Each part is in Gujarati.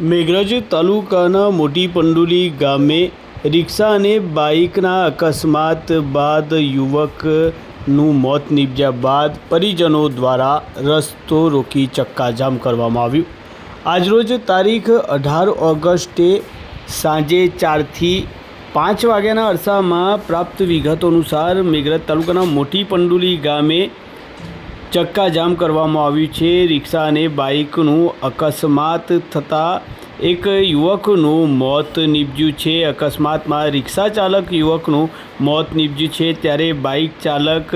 મેઘરજ તાલુકાના મોટી પંડુલી ગામે રિક્ષા અને બાઇકના અકસ્માત બાદ યુવકનું મોત નીપજ્યા બાદ પરિજનો દ્વારા રસ્તો રોકી ચક્કાજામ કરવામાં આવ્યું. આજરોજ તારીખ અઢાર ઓગસ્ટે સાંજે ચારથી પાંચ વાગ્યાના અરસામાં પ્રાપ્ત વિગતો અનુસાર મેઘરજ તાલુકાના મોટી પંડુલી ગામે ચક્કાજામ કરવામાં આવ્યું છે. રિક્ષા અને બાઇકનું અકસ્માત થતાં એક યુવકનું મોત નીપજ્યું છે. અકસ્માતમાં રિક્ષા ચાલક યુવકનું મોત નીપજ્યું છે. ત્યારે બાઇક ચાલક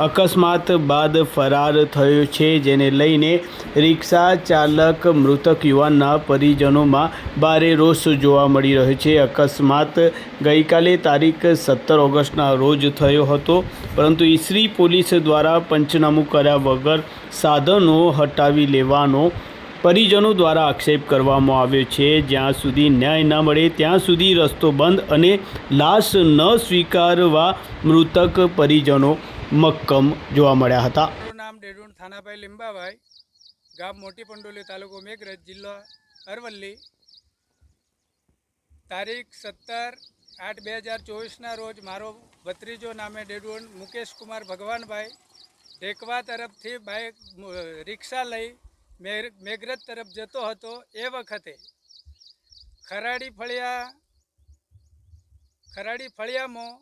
અકસ્માત બાદ ફરાર થયો છે, જેને લઈને રિક્ષા ચાલક, મૃતક યુવાનના પરિજનોમાં ભારે રોષ જોવા મળી રહ્યો છે. અકસ્માત ગઈકાલે તારીખ સત્તર ઓગસ્ટના રોજ થયો હતો, પરંતુ ઈસરી પોલીસ દ્વારા પંચનામું કર્યા વગર સાધનો હટાવી લેવાનો પરિજનો દ્વારા આક્ષેપ કરવામાં આવ્યો છે. જ્યાં સુધી ન્યાય ન મળે, ત્યાં સુધી રસ્તો બંધ અને લાશ ન સ્વીકારવા મૃતક પરિજનો મક્કમ જોવા મળ્યા હતા. નામ ડેડુણ થાનાભાઈ લીંબાભાઈ. ગામ મોટી પંડોલી તાલુકો મેઘરજ, જિલ્લો અરવલ્લી. તારીખ સત્તર આઠ બે હજાર ચોવીસના રોજ મારો ભત્રીજો નામે ડેડુણ મુકેશ કુમાર ભગવાનભાઈ ટેકવા તરફથી બાઇક રિક્ષા લઈ મેઘરજ તરફ જતો હતો એ વખતે. ખરાડી ફળિયા, ખરાડી ફળિયામાં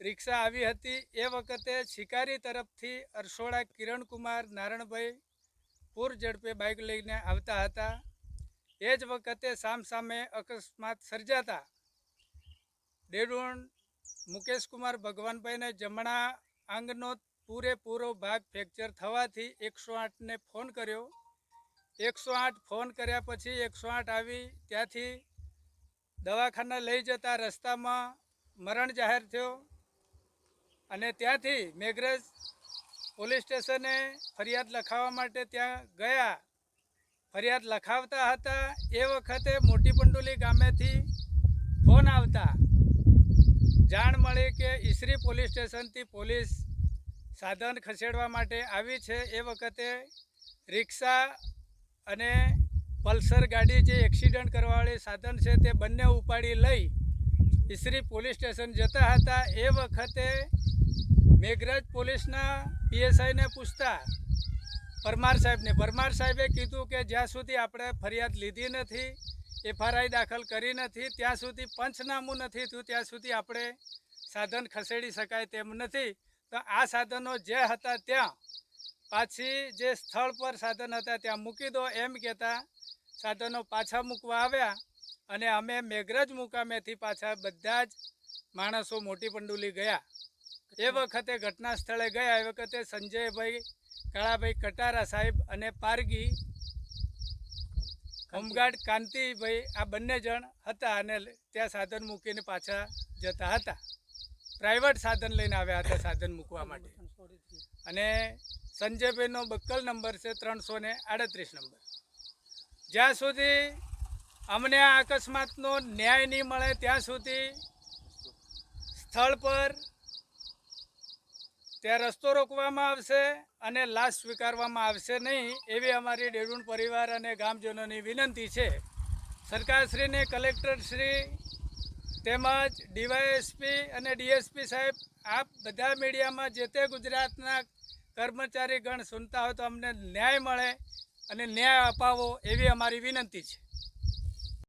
રિક્ષા આવી હતી. એ વખતે શિકારી તરફથી અરસોડા કિરણકુમાર નારણભાઈ પૂર ઝડપે બાઇક લઈને આવતા હતા. એ જ વખતે સામસામે અકસ્માત સર્જાતા ડેડુણ મુકેશકુમાર ભગવાનભાઈને જમણા આંગનો પૂરેપૂરો ભાગ ફ્રેક્ચર થવાથી એકસો આઠને ફોન કર્યો. એકસો આઠ ફોન કર્યા પછી એકસો આઠ આવી. ત્યાંથી દવાખાના લઈ જતા રસ્તામાં મરણ જાહેર થયો. અને ત્યાંથી મેઘરજ પોલીસ સ્ટેશને ફરિયાદ લખાવવા માટે ત્યાં ગયા. ફરિયાદ લખાવતા હતા. એ વખતે મોટી પંડુલી ગામેથી ફોન આવતા. જાણ મળી કે ઈસરી પોલીસ સ્ટેશનથી પોલીસ સાધન ખસેડવા માટે આવી છે. એ વખતે રિક્ષા અને પલ્સર ગાડી જે એક્સિડન્ટ કરવાવાળી સાધન છે તે બંને ઉપાડી લઈ ઈસરી પોલીસ સ્ટેશન જતા હતા. એ વખતે મેઘરાજ પોલીસના પીએસઆઈને પૂછતા, પરમાર સાહેબને, પરમાર સાહેબે કીધું કે જ્યાં સુધી આપણે ફરિયાદ લીધી નથી, એફઆરઆઈ દાખલ કરી નથી, ત્યાં સુધી પંચનામું નથી થયું, ત્યાં સુધી આપણે સાધન ખસેડી શકાય તેમ નથી. તો આ સાધનો જે હતા ત્યાં, પાછી જે સ્થળ પર સાધન હતા ત્યાં મૂકી દો એમ કહેતા સાધનો પાછા મૂકવા આવ્યા. અને અમે મેઘરજ મુકામેથી પાછા બધા જ માણસો મોટી પંડુલી ગયા. એ વખતે ઘટના સ્થળે ગયા. એ વખતે સંજયભાઈ કાળાભાઈ કટારા સાહેબ અને પારગી હોમગાર્ડ કાંતિભાઈ આ બંને જણ હતા અને ત્યાં સાધન મૂકીને પાછા જતા હતા. પ્રાઇવેટ સાધન લઈને આવ્યા હતા સાધન મૂકવા માટે. અને સંજયભાઈનો બક્કલ નંબર છે ત્રણસો ને આડત્રીસ નંબર. જ્યાં સુધી અમને આ અકસ્માતનો ન્યાય નહીં મળે ત્યાં સુધી સ્થળ પર ત્યાં રસ્તો રોકવામાં આવશે અને લાશ સ્વીકારવામાં આવશે નહીં એવી અમારી ડેડુણ પરિવાર અને ગામજનોની વિનંતી છે. સરકારશ્રીને કલેક્ટરશ્રી તેમજ ડીવાયએસપી અને ડીએસપી સાહેબ, આપ બધા મીડિયામાં જે તે ગુજરાતના કર્મચારી ગણ સુનતા હોય તો અમને ન્યાય મળે અને ન્યાય અપાવો એવી અમારી વિનંતી છે.